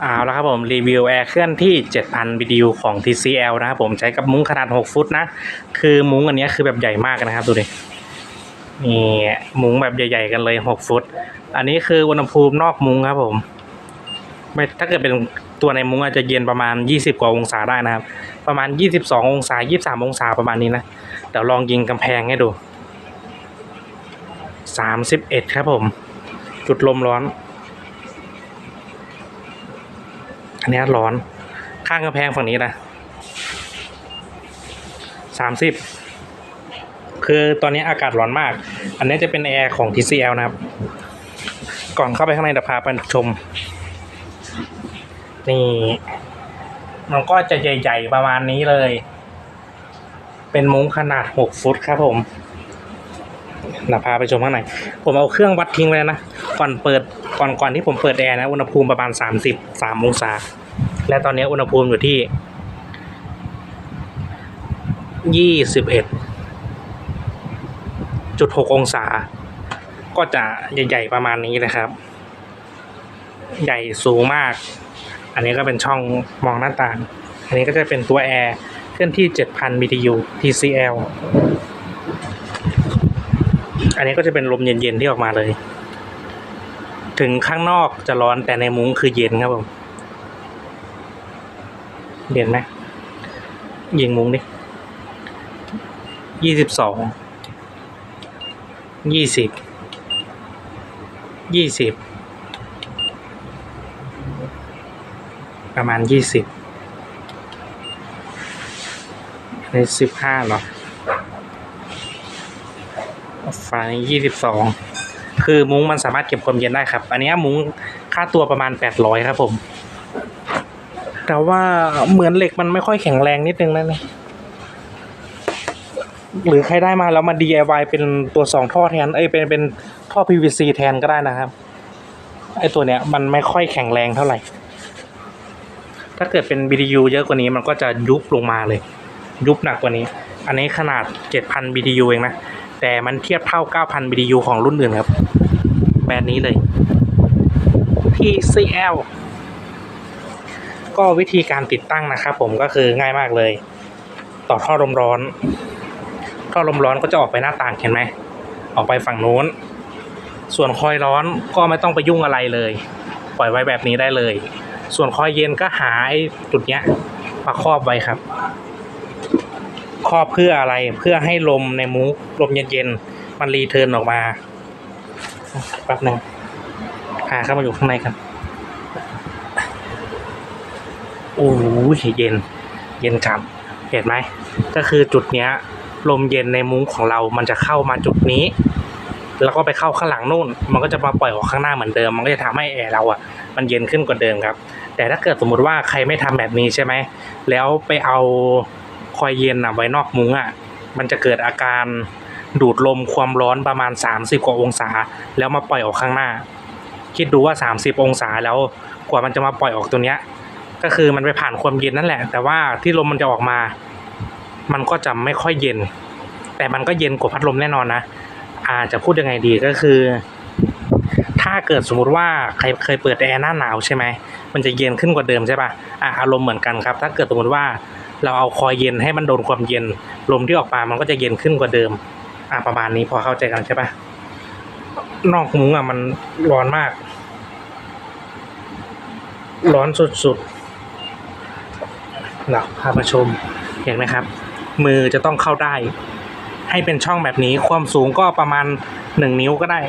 เอาละครับผมรีวิวแอร์เคลื่อนที่ 7,000 BTU ของ TCL นะครับผมใช้กับมุ้งขนาด 6 ฟุตนะ คือมุ้งอันนี้คือแบบใหญ่มากนะครับดูดินี่มุ้งแบบใหญ่ ๆ กันเลย 6 ฟุต อันนี้คืออุณหภูมินอกมุ้งครับผมไม่ถ้าเกิดเป็นตัวในมุ้งอาจจะเย็นประมาณ 20 กว่าองศาได้นะครับ ประมาณ 22 องศา 23 องศาประมาณนี้นะเดี๋ยวลองยิงกำแพงให้ดู 31 ครับผม จุดลมร้อน อันนี้ร้อน ข้างกำแพงฝั่งนี้นะสามสิบคือตอนนี้อากาศร้อนมาก อันนี้จะเป็นแอร์ของ TCL นะครับ ก่อนเข้าไปข้างในเดี๋ยวพาไปชม นี่ มันก็จะใหญ่ ๆ ประมาณนี้เลย เป็นมุ้งขนาด6ฟุตครับผมเดี๋ยวพาไปชมข้างใน ผมเอาเครื่องวัดทิ้งไว้แล้วนะ ก่อนเปิด ก่อนก่อนที่ผมเปิดแอร์นะ อุณหภูมิประมาณ33องศา และตอนนี้อุณหภูมิอยู่ที่21จุดหกองศา ก็จะใหญ่ ๆ ประมาณนี้นะครับ ใหญ่สูงมาก อันนี้ก็เป็นช่องมองหน้าต่าง อันนี้ก็จะเป็นตัวแอร์เคลื่อนที่ 7,000 BTU TCL อันนี้ก็จะเป็นลมเย็น ๆ ที่ออกมาเลย ถึงข้างนอกจะร้อนแต่ในมุ้งคือเย็นครับผม เย็นไหมยิงมุ้งดิยี่สิบสองยี่สิบยี่สิบประมาณยี่สิบในสิบห้าหรอฝั่งนี้ยี่สิบสองคือมุ้งมันสามารถเก็บความเย็นได้ครับ อันนี้มุ้งค่าตัวประมาณแปดร้อยครับผม แต่ว่าเหมือนเหล็กมันไม่ค่อยแข็งแรงนิดนึงนะเนี่ยหรือใครได้มาแล้วมา DIY เป็นตัวสองท่อแทนเอ้ยเป็นเป็นท่อ PVC แทนก็ได้นะครับไอตัวเนี้ยมันไม่ค่อยแข็งแรงเท่าไหร่ ถ้าเกิดเป็น BTU เยอะกว่านี้มันก็จะยุบลงมาเลย ยุบหนักกว่านี้ อันนี้ขนาด 7,000 BTU เองนะ แต่มันเทียบเท่า 9,000 BTU ของรุ่นอื่นครับ แบรนด์นี้เลย TCL ก็วิธีการติดตั้งนะครับผมก็คือง่ายมากเลย ต่อท่อลมร้อน ท่อลมร้อนก็จะออกไปหน้าต่างเห็นไหมออกไปฝั่งนู้น ส่วนคอยร้อนก็ไม่ต้องไปยุ่งอะไรเลย ปล่อยไว้แบบนี้ได้เลย ส่วนคอยเย็นก็หาไอ้จุดเนี้ยมาครอบไว้ครับ ครอบเพื่ออะไรเพื่อให้ลมในมุ้งลมเย็นๆมันรีเทิร์นออกมาแป๊บหนึงพาเข้ามาอยู่ข้างในกัน โอ้โหเย็น เย็นจับเห็นไหม ก็คือจุดเนี้ย ลมเย็นในมุ้งของเรา มันจะเข้ามาจุดนี้ แล้วก็ไปเข้าข้างหลังนู่น มันก็จะมาปล่อยออกข้างหน้าเหมือนเดิม มันก็จะทำให้แอร์เราอะ มันเย็นขึ้นกว่าเดิมครับ แต่ถ้าเกิดสมมุติว่าใครไม่ทำแบบนี้ใช่ไหม แล้วไปเอาคอยเย็นอะไว้นอกมุ้งอะ มันจะเกิดอาการดูดลมความร้อนประมาณ 30 กว่าองศา แล้วมาปล่อยออกข้างหน้า คิดดูว่า 30 องศาแล้วกว่ามันจะมาปล่อยออกตัวเนี้ย ก็คือมันไปผ่านความเย็นนั่นแหละ แต่ว่าที่ลมมันจะออกมา มันก็จะไม่ค่อยเย็น แต่มันก็เย็นกว่าพัดลมแน่นอนนะอาจจะพูดยังไงดีก็คือ ถ้าเกิดสมมุติว่าใครเคยเปิดแอร์หน้าหนาวใช่ไหมมันจะเย็นขึ้นกว่าเดิมใช่ปะอะอารมณ์เหมือนกันครับ ถ้าเกิดสมมติว่าเราเอาคอยเย็นให้มันโดนความเย็น ลมที่ออกมามันก็จะเย็นขึ้นกว่าเดิม อะประมาณนี้พอเข้าใจกันใช่ป่ะนอกมุ้งอะมันร้อนมาก ร้อนสุดๆ เราพามาชมเห็นไหมครับ มือจะต้องเข้าได้ ให้เป็นช่องแบบนี้ความสูงก็ประมาณหนึ่งนิ้วก็ได้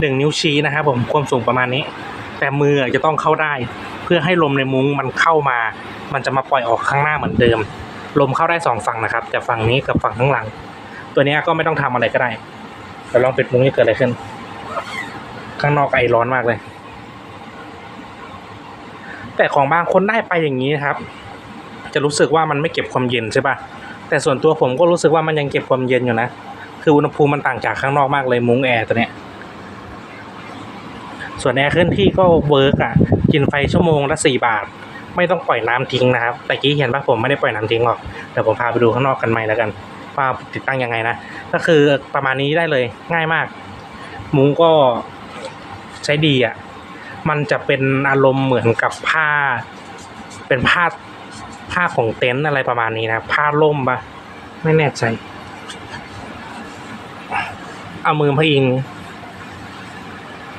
หนึ่งนิ้วชี้นะครับผมความสูงประมาณนี้ แต่มือจะต้องเข้าได้ เพื่อให้ลมในมุ้งมันเข้ามา มันจะมาปล่อยออกข้างหน้าเหมือนเดิม ลมเข้าได้สองฝั่งนะครับแต่ฝั่งนี้กับฝั่งข้างหลัง ตัวนี้ก็ไม่ต้องทำอะไรก็ได้เดี๋ยวลองปิดมุ้งจะเกิดอะไรขึ้น ข้างนอกไอร้อนมากเลย แต่ของบางคนได้ไปอย่างนี้นะครับ จะรู้สึกว่ามันไม่เก็บความเย็นใช่ปะแต่ส่วนตัวผมก็รู้สึกว่ามันยังเก็บความเย็นอยู่นะ คืออุณหภูมิมันต่างจากข้างนอกมากเลยมุ้งแอร์ตัวเนี้ยส่วนแอร์เคลื่อนที่ก็เวิร์กอะ กินไฟชั่วโมงละสี่บาท ไม่ต้องปล่อยน้ำทิ้งนะครับ แต่กี้เห็นปะผมไม่ได้ปล่อยน้ำทิ้งหรอกเดี๋ยวผมพาไปดูข้างนอกกันใหม่แล้วกันว่าติดตั้งยังไงนะ ก็คือประมาณนี้ได้เลยง่ายมาก มุ้งก็ใช้ดีอะ มันจะเป็นอารมณ์เหมือนกับผ้า เป็นผ้า ผ้าของเต็นท์อะไรประมาณนี้นะ ผ้าล่มปะไม่แน่ใจ เอามือพะอิง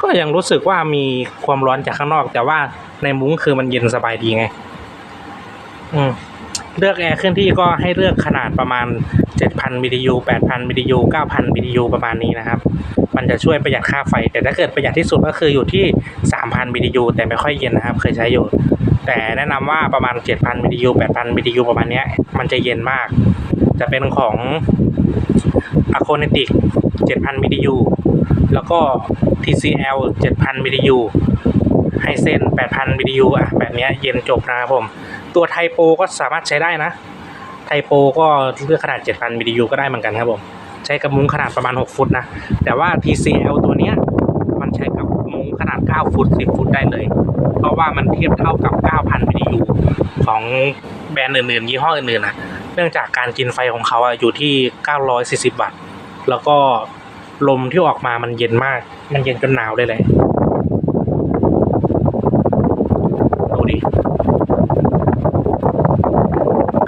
ก็ยังรู้สึกว่ามีความร้อนจากข้างนอก แต่ว่าในมุ้งคือมันเย็นสบายดีไง อืมเลือกแอร์เคลื่อนที่ก็ให้เลือกขนาดประมาณ 7,000 BTU 8,000 BTU 9,000 BTU ประมาณนี้นะครับ มันจะช่วยประหยัดค่าไฟ แต่ถ้าเกิดประหยัดที่สุดก็คืออยู่ที่ 3,000 BTU แต่ไม่ค่อยเย็นนะครับ เคยใช้อยู่ แต่แนะนำว่าประมาณ 7,000 BTU 8,000 BTU ประมาณเนี้ยมันจะเย็นมาก จะเป็นของ a c o n e t i c 7,000 BTU แล้วก็ TCL 7,000 BTU ไฮเซน8,000 BTU อะแบบเนี้ยเย็นจบนะครับผม ตัวไทโปก็สามารถใช้ได้นะ ไทโปก็เลือกขนาด 7,000 BTU ก็ได้เหมือนกันครับผม ใช้กับมุ้งขนาดประมาณ 6 ฟุตนะ แต่ว่า TCL ตัวเนี้ยมันใช้กับมุ้งขนาด 9 ฟุต 10 ฟุตได้เลย เพราะว่ามันเทียบเท่ากับ 9,000 BTU ของแบรนด์อื่นๆ ยี่ห้ออื่นๆนะเนื่องจากการกินไฟของเขาอยู่ที่ 940 วัตต์ แล้วก็ลมที่ออกมามันเย็นมาก มันเย็นจนหนาวเลยแหละดูดิ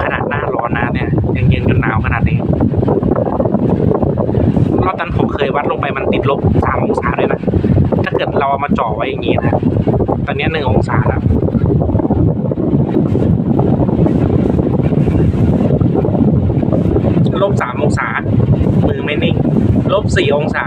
ขนาดหน้าร้อนนะเนี่ย ยังเย็นจนหนาวขนาดนี้ รอบนั้นผมเคยวัดลงไปมันติดลบสามองศา เลยนะถ้าเกิดเราเอามาจ่อไว้อย่างนี้นะ ตอนนี้หนึ่งองศาแล้วลบสามองศา มือไม่นิ่ง ลบสี่องศา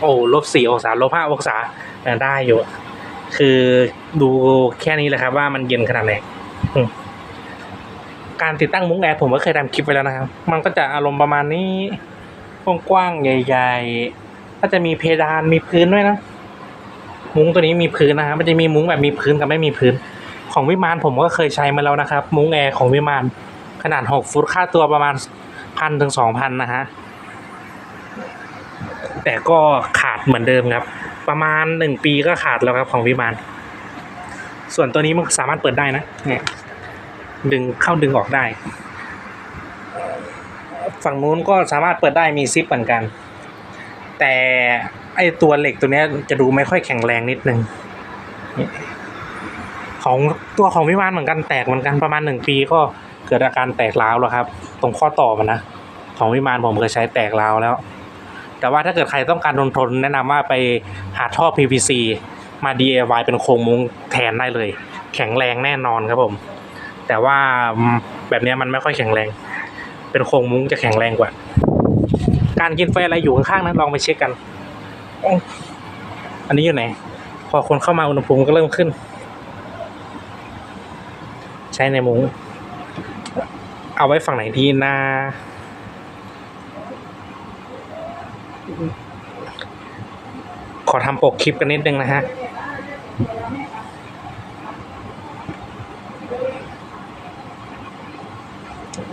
โอ้ลบสี่องศาลบห้าองศาได้อยู่ คือดูแค่นี้เลยครับว่ามันเย็นขนาดไหน การติดตั้งมุ้งแอร์ผมก็เคยทำคลิปไปแล้วนะครับ มันก็จะอารมณ์ประมาณนี้กว้างๆใหญ่ ๆ ก็จะมีเพดานมีพื้นด้วยนะ มุ้งตัวนี้มีพื้นนะครับ มันจะมีมุ้งแบบมีพื้นกับไม่มีพื้น ของวิมานผมก็เคยใช้มาแล้วนะครับ มุ้งแอร์ของวิมานขนาดหกฟุตค่าตัวประมาณพันถึงสองพันนะฮะ แต่ก็ขาดเหมือนเดิมครับ ประมาณหนึ่งปีก็ขาดแล้วครับของวิมาน ส่วนตัวนี้มันสามารถเปิดได้นะเนี่ยดึงเข้าดึงออกได้ ฝั่งนู้นก็สามารถเปิดได้มีซิปเหมือนกัน แต่ไอตัวเหล็กตัวนี้จะดูไม่ค่อยแข็งแรงนิดนึงนี่ของตัวของวิมานเหมือนกันแตกเหมือนกันประมาณหนึ่งปีก็เกิดอาการแตกร้าวแล้วครับ ตรงข้อต่อมันนะของวิมานผมเคยใช้แตกร้าวแล้ว แต่ว่าถ้าเกิดใครต้องการทนทนๆแนะนำว่าไปหาท่อ PVC มา DIY เป็นโครงมุ้งแทนได้เลย แข็งแรงแน่นอนครับผม แต่ว่าแบบนี้มันไม่ค่อยแข็งแรง เป็นโครงมุ้งจะแข็งแรงกว่า การกินไฟอะไรอยู่ข้างๆนั้นลองไปเช็คกันอันนี้อยู่ไหน พอคนเข้ามาอุณหภูมิก็เริ่มขึ้น ใช้ในมุ้งเอาไว้ฝั่งไหนดีนะขอทำปกคลิปกันนิดนึงนะฮะ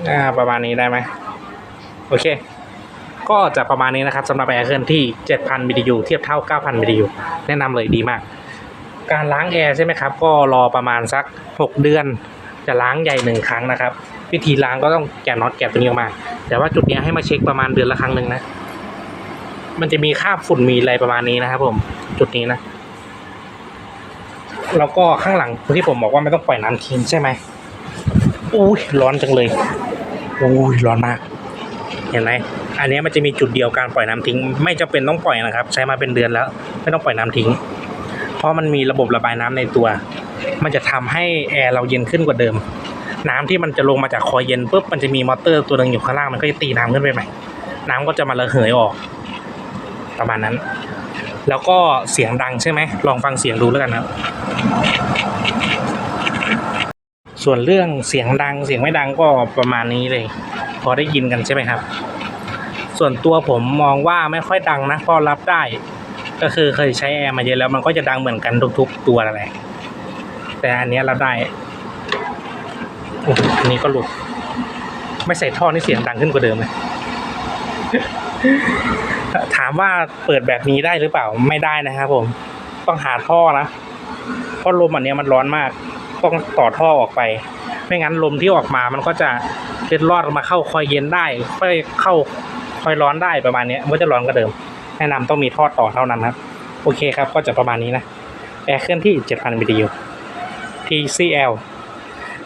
อ่าประมาณนี้ได้ไหมโอเค ก็จะประมาณนี้นะครับสำหรับแอร์เคลื่อนที่ 7,000 BTU เทียบเท่า 9,000 BTU แนะนำเลยดีมาก การล้างแอร์ใช่ไหมครับ ก็รอประมาณสัก 6 เดือน จะล้างใหญ่หนึ่งครั้งนะครับ วิธีล้างก็ต้องแกะน็อตแกะตัวนี้ออกมา แต่ว่าจุดนี้ให้มาเช็คประมาณเดือนละครั้งหนึ่งนะ มันจะมีคราบฝุ่นมีอะไรประมาณนี้นะครับ ผมจุดนี้นะแล้วก็ข้างหลังที่ผมบอกว่าไม่ต้องปล่อยน้ำทิ้งใช่ไหมอุ้ยร้อนจังเลย โอ้ยร้อนมาก เห็นไหมอันนี้มันจะมีจุดเดียวการปล่อยน้ำทิ้ง ไม่จำเป็นต้องปล่อยนะครับ ใช้มาเป็นเดือนแล้ว ไม่ต้องปล่อยน้ำทิ้ง เพราะมันมีระบบระบายน้ำในตัว มันจะทำให้แอร์เราเย็นขึ้นกว่าเดิม น้ำที่มันจะลงมาจากคอยเย็นปุ๊บมันจะมีมอเตอร์ตัวหนึ่งอยู่ข้างล่างมันก็จะตีน้ำขึ้นไปใหม่น้ำก็จะมาระเหยออก ประมาณนั้น แล้วก็เสียงดังใช่ไหมลองฟังเสียงดูแล้วกันนะครับ ส่วนเรื่องเสียงดังเสียงไม่ดังก็ประมาณนี้เลย พอได้ยินกันใช่ไหมครับ ส่วนตัวผมมองว่าไม่ค่อยดังนะพอรับได้ ก็คือเคยใช้แอร์มาเยอะแล้วมันก็จะดังเหมือนกันทุกๆตัวนั่นแหละแต่อันนี้รับได้อันนี้ก็หลุด ไม่ใส่ท่อนี่เสียงดังขึ้นกว่าเดิมเลยถามว่าเปิดแบบนี้ได้หรือเปล่าไม่ได้นะครับผม ต้องหาท่อนะเพราะลมอันนี้มันร้อนมาก ต้องต่อท่อออกไป ไม่งั้นลมที่ออกมามันก็จะเล็ดลอดมาเข้าคอยเย็นได้ค่อยเข้าคอยร้อนได้ประมาณนี้มันจะร้อนกว่าเดิม แนะนำต้องมีท่อต่อเท่านั้นครับ โอเคครับก็จะประมาณนี้นะแอร์เคลื่อนที่ 7,000 BTU TCL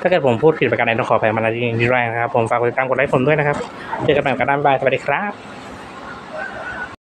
ถ้าเกิดผมพูดผิดประการใดต้องขออภัยมาณที่นี้ด้วยนะครับ ผมฝากกดติดตามกดไลค์ผมด้วยนะครับ เจอกันใหม่กันด้านบายสวัสดีครับ